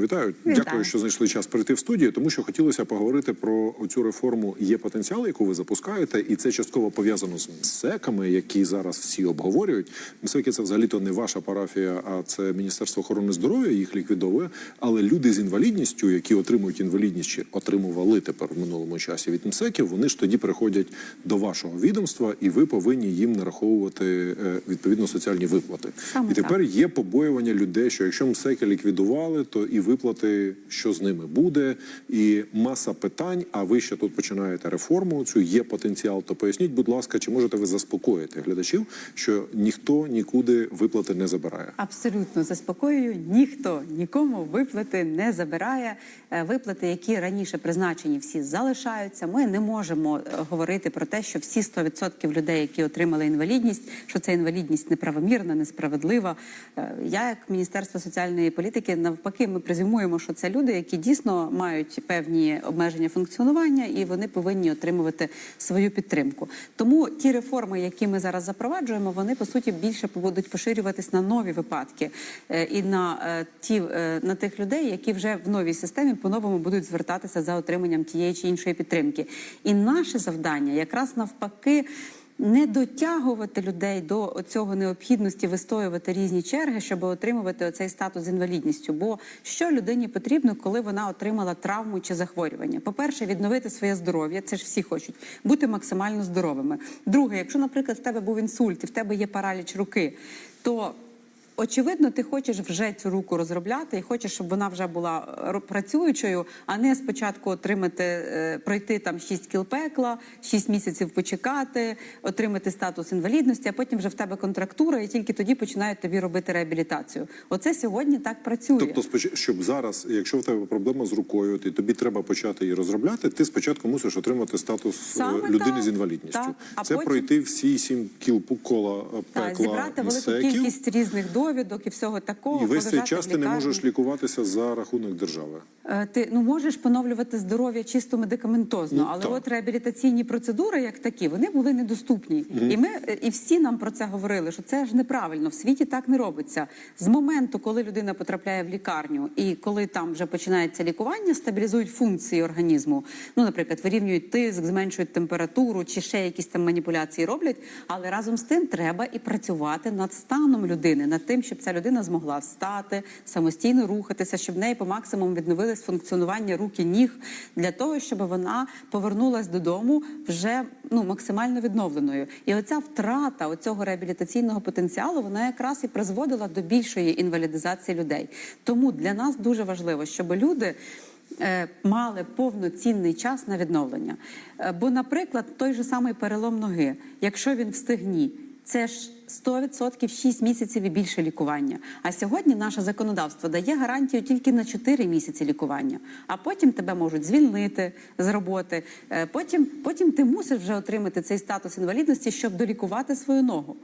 Вітаю, Вітаю. дякую, що знайшли час прийти в студію, тому що хотілося поговорити про цю реформу. Є потенціал, яку ви запускаєте, і це частково пов'язано з МСЕКами, які зараз всі обговорюють. МСЕКи це взагалі то не ваша парафія, а це Міністерство охорони здоров'я їх ліквідовує. Але люди з інвалідністю, які отримують інвалідність чи отримували тепер в минулому часі від МСЕКів, вони ж тоді приходять до вашого відомства, і ви повинні їм нараховувати е, відповідно соціальні виплати. Саме і тепер так. є побоювання людей, що якщо МСЕКи ліквідували, то і виплати, що з ними буде, і маса питань. А ви ще тут починаєте реформу. Цю є потенціал. То поясніть, будь ласка, чи можете ви заспокоїти глядачів, що ніхто нікуди виплати не забирає? Абсолютно заспокоюю, ніхто нікому виплати не забирає. Е, Виплати, які раніше призначені, всі залишаються. Ми не можемо е, говорити про те, що всі 100% людей, які отримали інвалідність, що ця інвалідність неправомірна, несправедлива. Е, Я, як Міністерство соціальної політики, навпаки, ми презюмуємо, що це люди, які дійсно мають певні обмеження функціонування, і вони повинні отримувати свою підтримку. Тому ті реформи, які ми зараз запроваджуємо, вони по суті більше будуть поширюватись на нові випадки е, і на е, ті е, на тих людей, які вже в новій системі по-новому будуть звертатися за отриманням тієї чи іншої підтримки. І наше завдання якраз навпаки. Не дотягувати людей до цього необхідності вистоювати різні черги, щоб отримувати оцей статус з інвалідністю. Бо що людині потрібно, коли вона отримала травму чи захворювання? По-перше, відновити своє здоров'я, це ж всі хочуть бути максимально здоровими. Друге, якщо, наприклад, в тебе був інсульт і в тебе є параліч руки, то Очевидно, ти хочеш вже цю руку розробляти і хочеш, щоб вона вже була е, працюючою, а не спочатку отримати, е, пройти там 6 кіл пекла, 6 місяців почекати, отримати статус інвалідності, а потім вже в тебе контрактура, і тільки тоді починають тобі робити реабілітацію. Оце сьогодні так працює. Тобто, щоб зараз, якщо в тебе проблема з рукою, і тобі треба почати її розробляти, ти спочатку мусиш отримати статус е, Саме людини так, з інвалідністю. так. А Це потім- пройти всі сім кіл кола пекла зібрати велику кількість різних довідок і всього такого. і весь цей час ти не можеш лікуватися за рахунок держави. Е, Ти ну можеш поновлювати здоров'я чисто медикаментозно, Ну, але так. от реабілітаційні процедури, як такі, вони були недоступні. І ми е, і всі нам про це говорили, що це ж неправильно. В світі так не робиться. З моменту, коли людина потрапляє в лікарню, і коли там вже починається лікування, стабілізують функції організму. Ну, наприклад, вирівнюють тиск, зменшують температуру чи ще якісь там маніпуляції роблять. Але разом з тим треба і працювати над станом людини, над тим, щоб ця людина змогла встати, самостійно рухатися, щоб в неї по максимуму відновилось функціонування рук і ніг для того, щоб вона повернулась додому вже ну максимально відновленою. І оця втрата оцього реабілітаційного потенціалу вона якраз і призводила до більшої інвалідизації людей. Тому для нас дуже важливо, щоб люди. е, Мали повноцінний час на відновлення. Е, Бо, наприклад, той же самий перелом ноги, якщо він в стегні, це ж 100% 6 місяців і більше лікування. А сьогодні наше законодавство дає гарантію тільки на 4 місяці лікування. А потім тебе можуть звільнити з роботи. Е, Потім, потім ти мусиш вже отримати цей статус інвалідності, щоб долікувати свою ногу.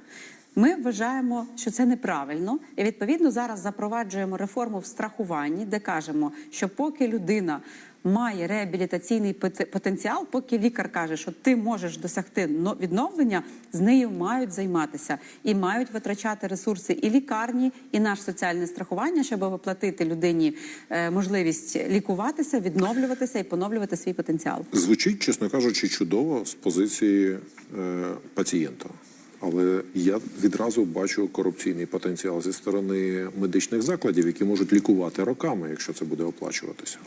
Ми вважаємо, що це неправильно, і відповідно зараз запроваджуємо реформу в страхуванні, де кажемо, що поки людина має реабілітаційний потенціал, поки лікар каже, що ти можеш досягти но- відновлення, з нею мають займатися і мають витрачати ресурси і лікарні, і наш соціальне страхування, щоб оплатити людині е, можливість лікуватися, відновлюватися і поновлювати свій потенціал. Звучить, чесно кажучи, чудово з позиції е, пацієнта. Але я відразу бачу корупційний потенціал зі сторони медичних закладів, які можуть лікувати роками, якщо це буде оплачуватися.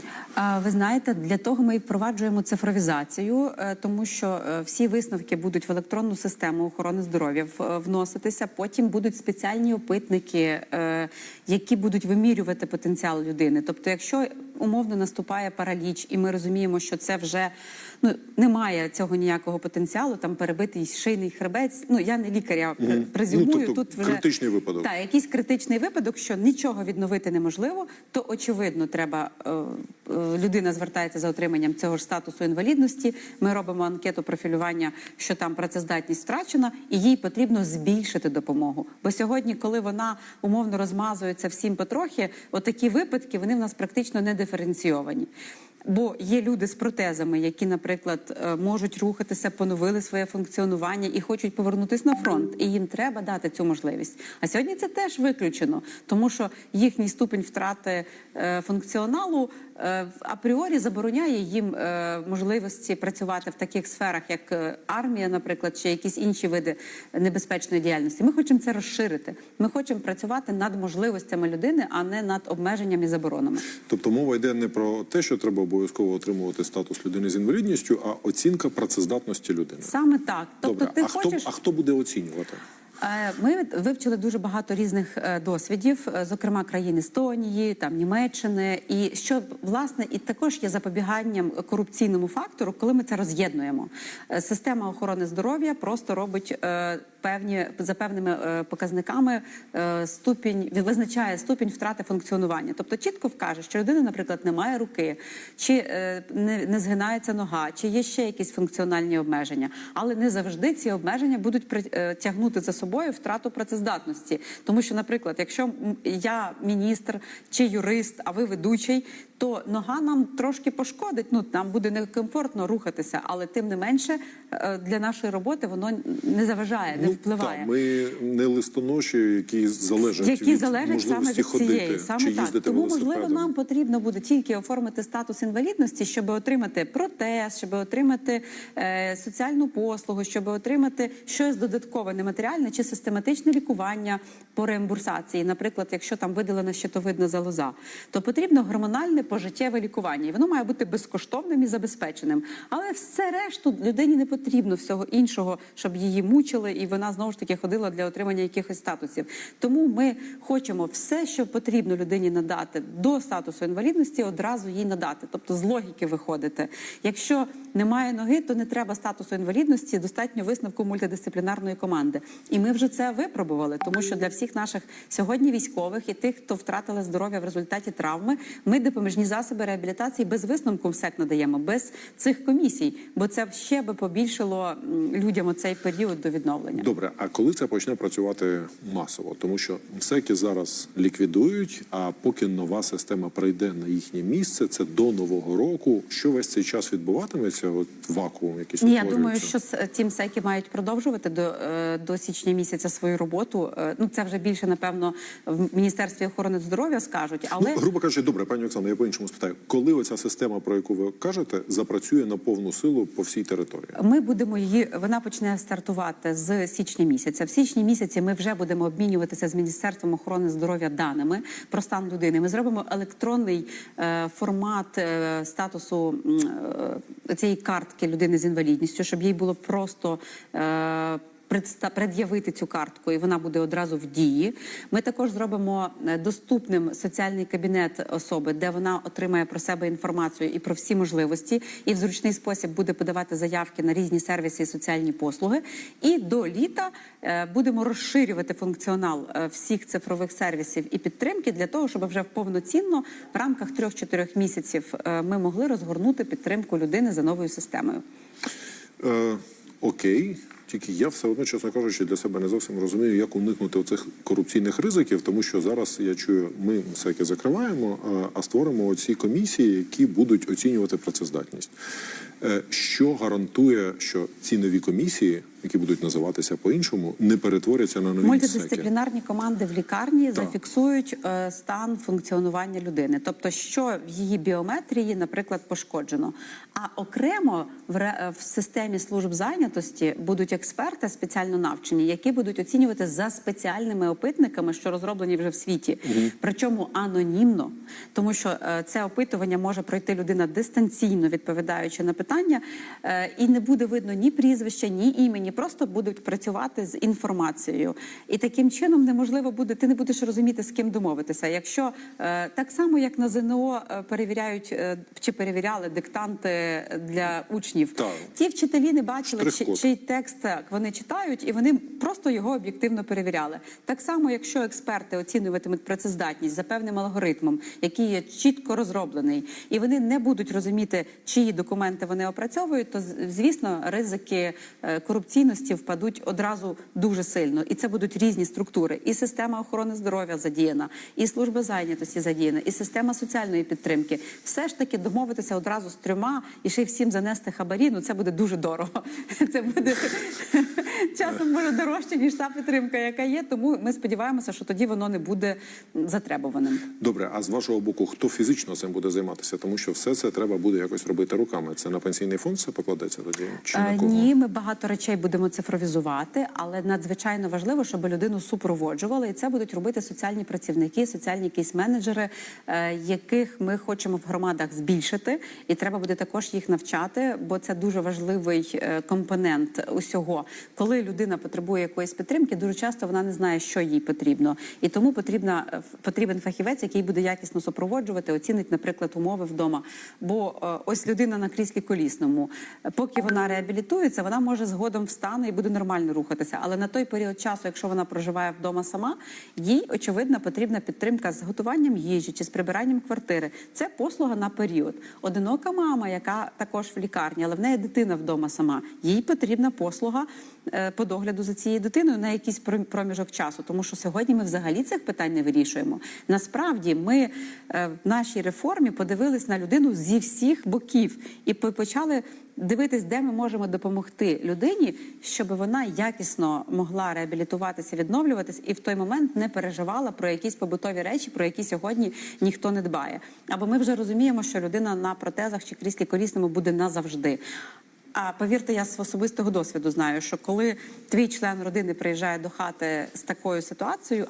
Ви знаєте, для того ми впроваджуємо цифровізацію, е, тому що е, всі висновки будуть в електронну систему охорони здоров'я е, вноситися. Потім будуть спеціальні опитники, які будуть вимірювати потенціал людини. Тобто, якщо умовно наступає параліч, і ми розуміємо, що це вже ну немає цього ніякого потенціалу, там перебитий шийний хребець. Ну я не лікар, я Мгм. презюмую Ну, тобто тут вже критичний випадок. Так, якийсь критичний випадок, що нічого відновити неможливо, то очевидно, треба е, е, людина звертається за отриманням цього ж статусу інвалідності. Ми робимо анкету профілювання, що там працездатність втрачена, і їй потрібно збільшити допомогу. Бо сьогодні, коли вона умовно розмазується всім потрохи, отакі випадки вони в нас практично не диференційовані. Бо є люди з протезами, які, наприклад, е, можуть рухатися, поновили своє функціонування і хочуть повернутися на фронт, і їм треба дати цю можливість. А сьогодні це теж виключено, тому що їхній ступінь втрати е, функціоналу е, апріорі забороняє їм можливості працювати в таких сферах, як армія, наприклад, чи якісь інші види небезпечної діяльності. Ми хочемо це розширити. Ми хочемо працювати над можливостями людини, а не над обмеженнями і заборонами. Тобто мова йде не про те, що треба обов'язково отримувати статус людини з інвалідністю, а оцінка працездатності людини. Саме так. Тобто, Добре, ти а хочеш. хто а хто буде оцінювати? Е, Ми вивчили дуже багато різних е, досвідів, е, зокрема країн Естонії, там Німеччини, і що власне і також є запобіганням корупційному фактору, коли ми це роз'єднуємо. Система охорони здоров'я просто робить певні за певними е, показниками е, ступінь визначає ступінь втрати функціонування. Тобто чітко вкаже, що людина, наприклад, не має руки, чи е, не, не згинається нога, чи є ще якісь функціональні обмеження, але не завжди ці обмеження будуть при- е, тягнути за собою втрату працездатності. Тому що, наприклад, якщо я міністр чи юрист, а ви ведучий, то нога нам трошки пошкодить. Ну нам буде некомфортно рухатися, але тим не менше для нашої роботи воно не заважає, не впливає. Так, ми не листоноші, які залежать які від залежать саме можливості від цієї, саме чи так. Тому можливо нам потрібно буде тільки оформити статус інвалідності, щоб отримати протез, щоб отримати е, соціальну послугу, щоб отримати щось додаткове, нематеріальне чи систематичне лікування по реімбурсації. Наприклад, якщо там видалена щитовидна залоза, то потрібно гормональне пожиттєве лікування, і воно має бути безкоштовним і забезпеченим. Але все решту людині не потрібно всього іншого, щоб її мучили, і вона знову ж таки ходила для отримання якихось статусів. Тому ми хочемо все, що потрібно людині надати до статусу інвалідності, одразу їй надати. Тобто з логіки виходити. Якщо немає ноги, то не треба статусу інвалідності, достатньо висновку мультидисциплінарної команди. І ми вже це випробували, тому що для всіх наших сьогодні військових і тих, хто втратили здоров'я в результаті травми, ми допоміжні засоби реабілітації без висновку МСЕК надаємо, без цих комісій, бо це ще би побільшило людям оцей період до відновлення. Добре, а коли це почне працювати масово? Тому що МСЕКи зараз ліквідують, а поки нова система прийде на їхнє місце, це до нового року. Що весь цей час відбуватиметься? От вакуум якийсь Ні, я думаю, що ті МСЕКи мають продовжувати до, е, до січня місяця свою роботу. Е, Ну це вже більше напевно в міністерстві охорони здоров'я скажуть, але Ну, грубо кажучи, добре, пані Оксана, я по-іншому спитаю, коли оця система, про яку ви кажете, запрацює на повну силу по всій території? Ми будемо її. Вона почне стартувати з січня місяця. В січні місяці ми вже будемо обмінюватися з міністерством охорони здоров'я даними про стан людини. Ми зробимо електронний е, формат е, статусу е, цієї картки людини з інвалідністю, щоб їй було просто. Пред'явити цю картку, і вона буде одразу в дії. Ми також зробимо е, доступним соціальний кабінет особи, де вона отримає про себе інформацію і про всі можливості, і в зручний спосіб буде подавати заявки на різні сервіси і соціальні послуги. І до літа е, будемо розширювати функціонал е, всіх цифрових сервісів і підтримки для того, щоб вже повноцінно в рамках трьох-чотирьох місяців ми могли розгорнути підтримку людини за новою системою. Окей. Тільки я все одно, чесно кажучи, для себе не зовсім розумію, як уникнути цих корупційних ризиків, тому що зараз я чую, ми всяке закриваємо, а- створимо оці комісії, які будуть оцінювати працездатність. Е, Що гарантує, що ці нові комісії, які будуть називатися по-іншому, не перетворяться на нові? Мультидисциплінарні команди в лікарні зафіксують е, стан функціонування людини, тобто, що в її біометрії, наприклад, пошкоджено. А окремо в, ре- в системі служб зайнятості будуть експерти спеціально навчені, які будуть оцінювати за спеціальними опитниками, що розроблені вже в світі, причому анонімно, тому що е, це опитування може пройти людина дистанційно, відповідаючи на питання, е, і не буде видно ні прізвища, ні імені, просто будуть працювати з інформацією. І таким чином неможливо буде, ти не будеш розуміти, з ким домовитися. Якщо е, так само, як на ЗНО е, перевіряють чи перевіряли диктанти для учнів, Так. ті вчителі не бачили, чи, чий текст так, вони читають, і вони просто його об'єктивно перевіряли. Так само, якщо експерти оцінюватимуть працездатність за певним алгоритмом, який є чітко розроблений, і вони не будуть розуміти, чиї документи вони опрацьовують, то звісно ризики е, корупційних цінності впадуть одразу дуже сильно, і це будуть різні структури. І система охорони здоров'я задіяна, і служба зайнятості задіяна, і система соціальної підтримки. Все ж таки домовитися одразу з трьома і ще й всім занести хабарі. Ну це буде дуже дорого. Це буде часом може дорожче ніж та підтримка, яка є. Тому ми сподіваємося, що тоді воно не буде затребуваним. Добре, а з вашого боку, хто фізично цим буде займатися? Тому що все це треба буде якось робити руками. Це на пенсійний фонд все покладеться тоді? Чи на Е, кого? Ні, ми багато речей будемо цифровізувати, але надзвичайно важливо, щоб людину супроводжували, і це будуть робити соціальні працівники, соціальні кейс-менеджери, е, яких ми хочемо в громадах збільшити, і треба буде також їх навчати, бо це дуже важливий е, компонент усього. Коли людина потребує якоїсь підтримки, дуже часто вона не знає, що їй потрібно, і тому потрібна потрібен фахівець, який буде якісно супроводжувати, оцінить, наприклад, умови вдома. Бо ось людина на кріслі колісному, поки вона реабілітується, вона може згодом встане і буде нормально рухатися. Але на той період часу, якщо вона проживає вдома сама, їй очевидно потрібна підтримка з готуванням їжі чи з прибиранням квартири. Це послуга на період. Одинока мама, яка також в лікарні, але в неї дитина вдома сама. Їй потрібна послуга е, по догляду за цією дитиною на якийсь проміжок часу, тому що сьогодні ми взагалі цих питань не вирішуємо. Насправді, ми е, в нашій реформі подивились на людину зі всіх боків і по- почали дивитись, де ми можемо допомогти людині, щоб вона якісно могла реабілітуватися, відновлюватись і в той момент не переживала про якісь побутові речі, про які сьогодні ніхто не дбає. Або ми вже розуміємо, що людина на протезах чи кріслі колісному буде назавжди. А повірте, я з особистого досвіду знаю, що коли твій член родини приїжджає до хати з такою ситуацією.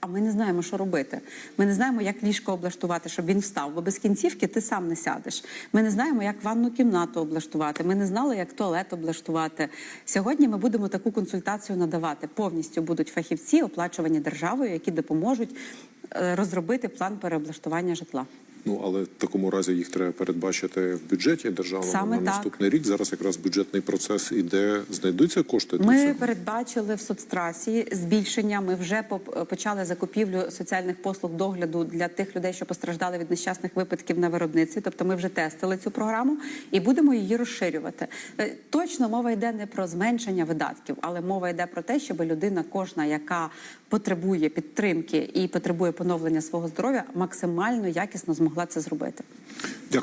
А ми не знаємо, що робити. Ми не знаємо, як ліжко облаштувати, щоб він встав, бо без кінцівки ти сам не сядеш. Ми не знаємо, як ванну кімнату облаштувати. Ми не знали, як туалет облаштувати. Сьогодні ми будемо таку консультацію надавати. Повністю будуть фахівці, оплачувані державою, які допоможуть е, розробити план переоблаштування житла. Ну але в такому разі їх треба передбачити в бюджеті державному Саме на так. наступний рік. Зараз якраз бюджетний процес іде. Знайдуться кошти для Ми цього? передбачили в соцтрасі збільшення. Ми вже почали закупівлю соціальних послуг догляду для тих людей, що постраждали від нещасних випадків на виробництві. Тобто, ми вже тестили цю програму і будемо її розширювати. Е, Точно мова йде не про зменшення видатків, але мова йде про те, щоб людина, кожна, яка потребує підтримки і потребує поновлення свого здоров'я, максимально якісно змогла це зробити. Дякую.